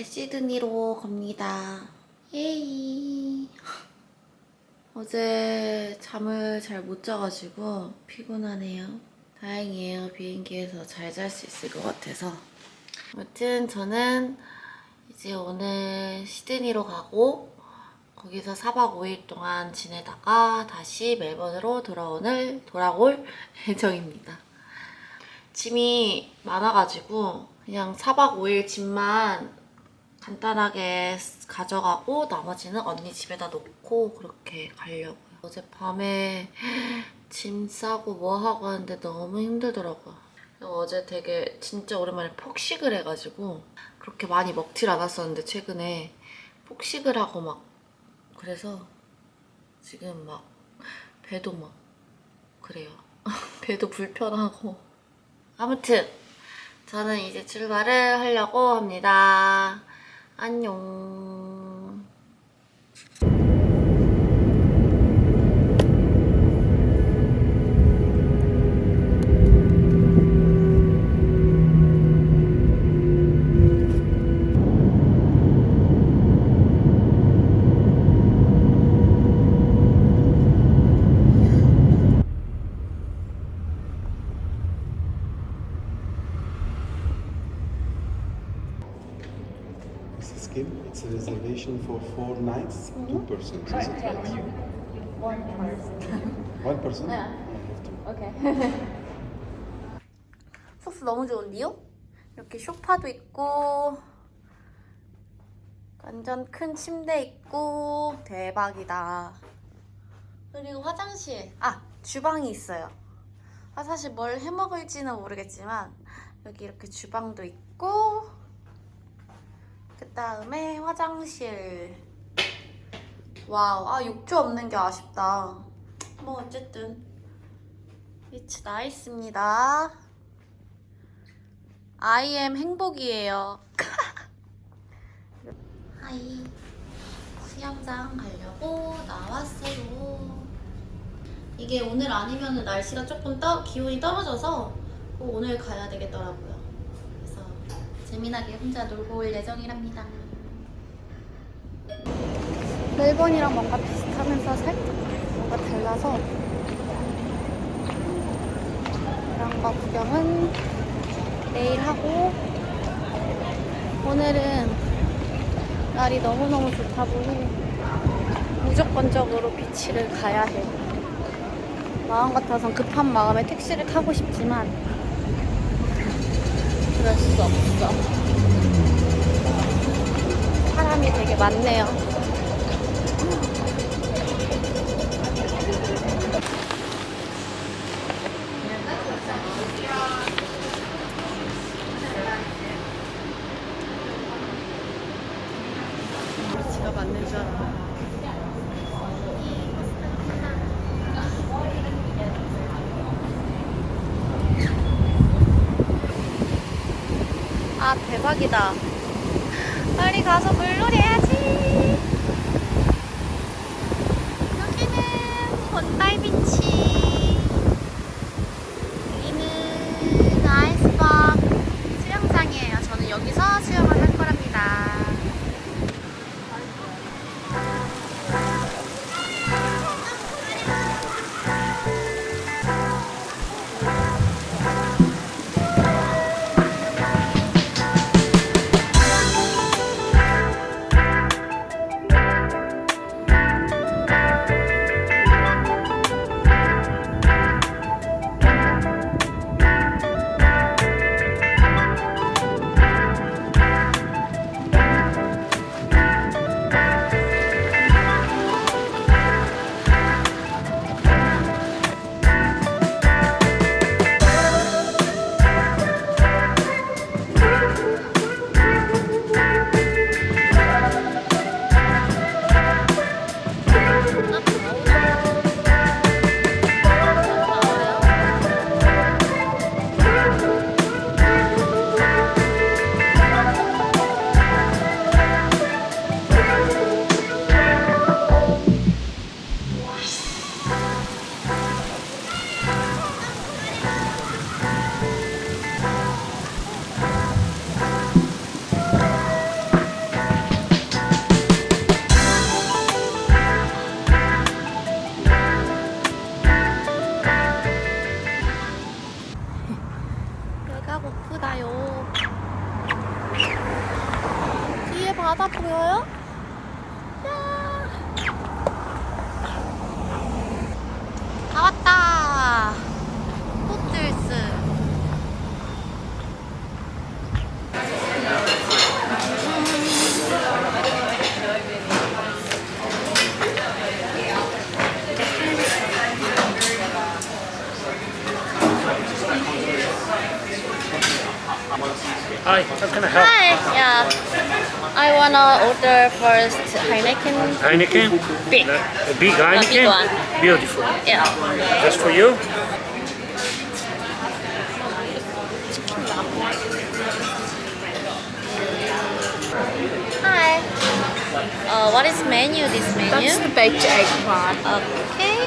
시드니로 갑니다. 예이. 어제 잠을 잘 못 자가지고 피곤하네요. 다행이에요. 비행기에서 잘 잘 수 있을 것 같아서. 아무튼 저는 이제 오늘 시드니로 가고 거기서 4박 5일 동안 지내다가 다시 멜번으로 돌아오늘 돌아올 예정입니다. 짐이 많아가지고 그냥 4박 5일 짐만 간단하게 가져가고 나머지는 언니 집에다 놓고 그렇게 가려고요. 어젯밤에 짐 싸고 뭐 하고 하는데 너무 힘들더라고요. 어제 되게 진짜 오랜만에 폭식을 해가지고 그렇게 많이 먹질 않았었는데 최근에 폭식을 하고 막 그래서 지금 막 배도 막 그래요. 배도 불편하고 아무튼 저는 이제 출발을 하려고 합니다. 안녕. Reservation for four nights, two persons. Is it right? One person. One person? Yeah. I have. 오케이. 소스 너무 좋은데요? 이렇게 소파도 있고 완전 큰 침대 있고 대박이다. 그리고 화장실, 아 주방이 있어요. 아 사실 뭘 해 먹을지는 모르겠지만 여기 이렇게 주방도 있고 그 다음에 화장실. 와우, 아 욕조 없는 게 아쉽다. 뭐 어쨌든 위치 나 있습니다. I am 행복이에요. 하이 수영장 가려고 나왔어요. 이게 오늘 아니면 날씨가 조금 떠, 기온이 떨어져서 꼭 오늘 가야 되겠더라고요. 재미나게 혼자 놀고 올 예정이랍니다. 멜번이랑 뭔가 비슷하면서 살짝 뭔가 달라서 이런 거 구경은 내일 하고 오늘은 날이 너무너무 좋다 보니 무조건적으로 비치를 가야 해. 마음 같아선 급한 마음에 택시를 타고 싶지만 그럴 수 없어. 사람이 되게 많네요. 아 대박이다. 빨리 가서 물놀이 해야지. 여기는 본달 비치. 고프다요. 뒤에 바다 보여요? Hi, how can I help? Hi. Yeah. I wanna order first Heineken. Heineken? Big. A big big Heineken? one. Beautiful. Yeah. Just for you? Hi. Uh, what is menu? This menu? That's the baked egg one. Okay.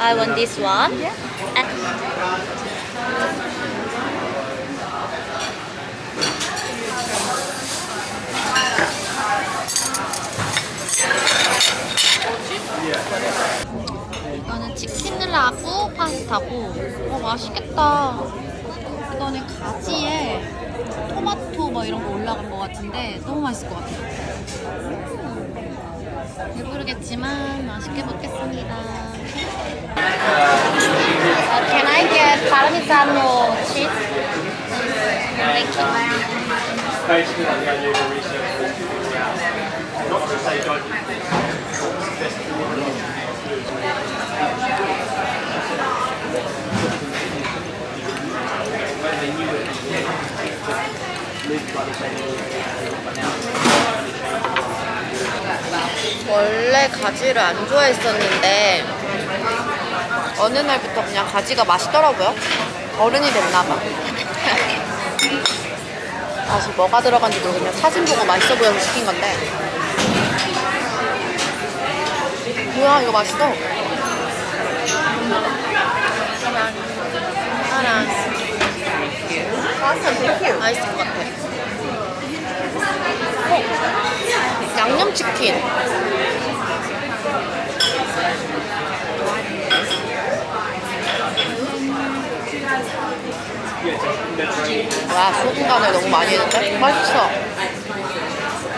I want this one. Yeah. 파스타고. 어 맛있겠다. 이거는 가지에 토마토 뭐 이런 거 올라간 것 같은데 너무 맛있을 것 같아요. 배부르겠지만 맛있게 먹겠습니다. 어, Can I get parmigiano cheese? Thank you 원래 가지를 안 좋아했었는데 어느 날부터 그냥 가지가 맛있더라고요. 어른이 됐나봐. 다시 뭐가 들어간지 그냥 사진 보고 맛있어 보여서 시킨 건데. 뭐야 이거 맛있어. 하나. 맛있을 것 같아. 어, 양념치킨. 와 소금 간을 너무 많이 했는데? 맛있어.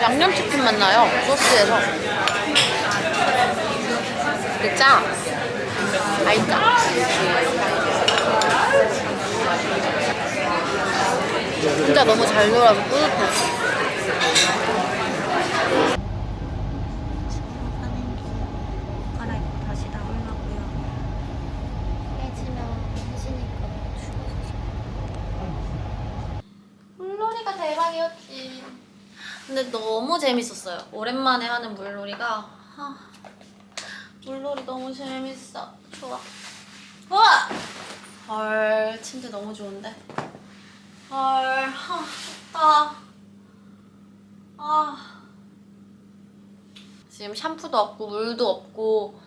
양념치킨 맛나요? 소스에서. 근데 짜? 아이 짜 진짜 너무 잘 놀아서 뿌듯해 대박이었지. 근데 너무 재밌었어요. 오랜만에 하는 물놀이가. 아, 물놀이 너무 재밌어. 좋아. 우와! 헐, 침대 너무 좋은데? 헐, 하, 좋다. 아. 지금 샴푸도 없고, 물도 없고,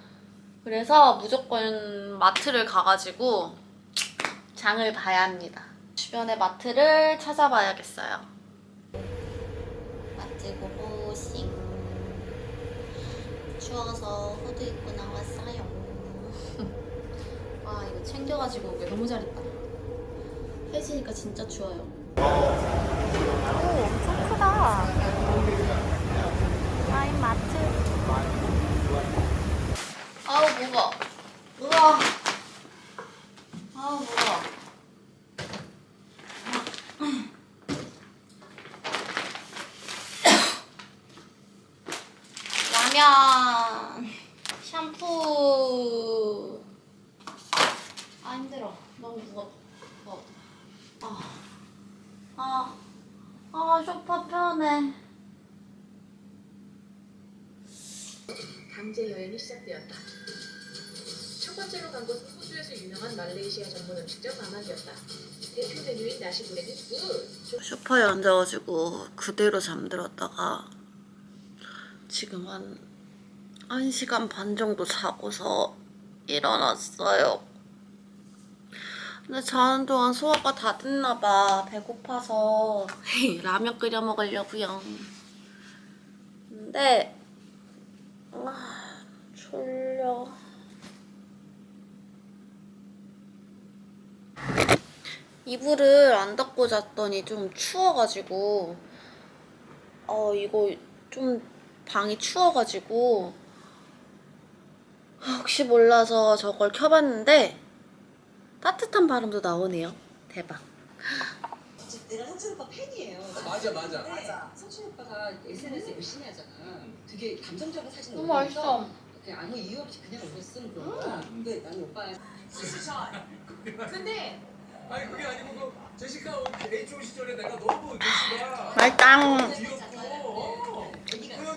그래서 무조건 마트를 가가지고 장을 봐야 합니다. 주변의 마트를 찾아봐야겠어요. 마트 고고싱. 추워서 후드 입고 나왔어요. 아 이거 챙겨가지고 오길 너무 잘했다. 해지니까 진짜 추워요. 오 엄청 크다. 아이 마트. 아우 무거. 우와. 아우 무거. 라면, 샴푸. 아 힘들어. 너무 무겁. 무거워. 아, 아, 아 소파 편해. 강제 여행이 시작되었다. 첫 번째로 간 곳은 호주에서 유명한 말레이시아 전문 음식점 마마기였다. 대표 메뉴인 나시 고랭이 굿! 소파에 앉아가지고 그대로 잠들었다가 지금 한 1시간 반 정도 자고서 일어났어요. 근데 자는 동안 소화가 다 됐나봐. 배고파서 라면 끓여 먹으려고요. 근데 아, 졸려. 이불을 안 닫고 잤더니 좀 추워가지고 어 이거 좀 방이 추워가지고 혹시 몰라서 저걸 켜봤는데 따뜻한 바람도 나오네요. 대박. 내가 성춘 오빠 팬이에요. 맞아 맞아. 맞아. 성춘 오빠가 SNS에 열심히 하잖아. 되게 감성적인 사진 너무 맛있어. 그냥 아무 이유 없이 그냥 쓰는 그런 거야. 근데 나는 오빠의 근데 아니 그게 아니고 그 제시카 H.O. 시절에 내가 너무 제시가 맛있다. 뒤에